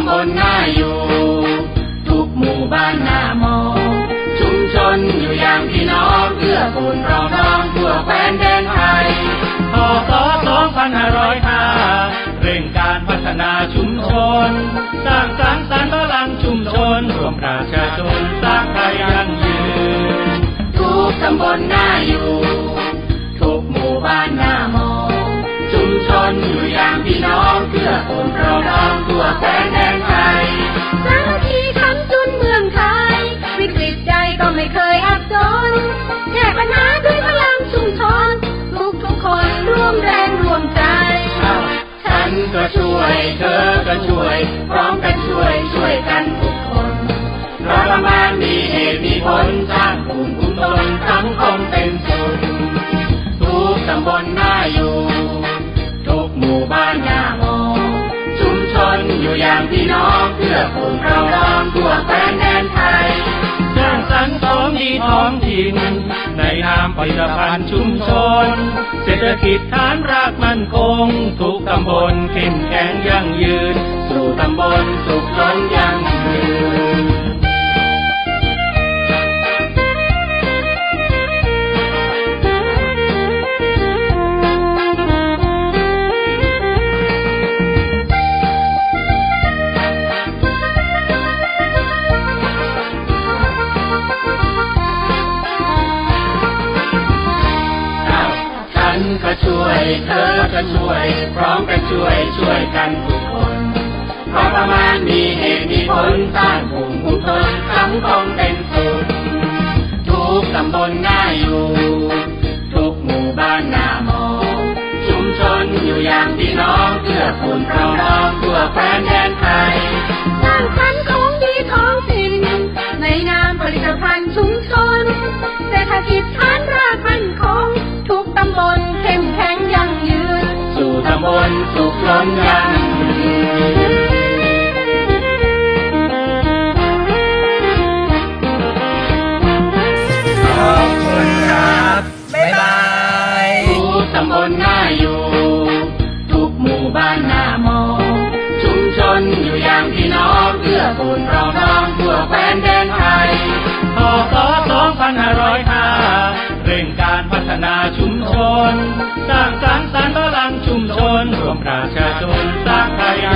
ำบลน่าอยู่ ทุกหมู่บ้านน่ามองชุมชนอยู่อย่างพี่น้องเพื่อกูลรองรองทั่วแคว้นแดนไทยพศ2505เร่งการพัฒนาชุมชน สร้างสรรค์สานพลังชุมชนรวมประชาชนสร้างไทยยั่งยืนทุกตำบลน่าอยู่ น แก้ปัญหาด้วยพลังชุมชน ทุกทุกคนร่วมแรงร่วมใจ ฉันก็ช่วย เธอก็ช่วย พร้อมกันช่วยช่วยกันทุกคนเราะประมาณมีเหตุมีผลสร้างภูมิคุ้มตนสังคมเป็นสุขทุกตำบลน่าอยู่ ทุกหมู่บ้านน่ามองชุมชนอยู่อย่างพี่น้องเพื่อคนเราลอมทั่วแคว้น ท้องถิ่น ในนามผลิตภัณฑ์ชุมชน เศรษฐกิจฐานรากมั่นคง ทุกตำบลเข้มแข็งยั่งยืน สู่ตำบลสุขล้นยั่งยืน ก็ช่วย เธอก็ช่วย พร้อมกันช่วยช่วยกันทุกคนเพราะประมาณมีเหตุมีผลสร้างภูมิคุ้มทนสังคมเป็นสุขทุกตำบลน่าอยู่ ทุกหมู่บ้านน่ามองชุมชนอยู่อย่างพี่น้องเพื่อคุณเราน้องทั่วแคว้นแดนไทย ล้นยังขอบคุณครับบ๊ายบายทุกตำบลน่าอยู่ ทุกหมู่บ้านน่ามองชุมชนอยู่อย่างพี่น้องเพื่อคนเราน้องทั่วแคว้นแดนไทยพศ2505เร่งการพั ฒนาชุมชน สร้างสรรค์สรรพลังชุมชนรวมประชาชนสร้างไทย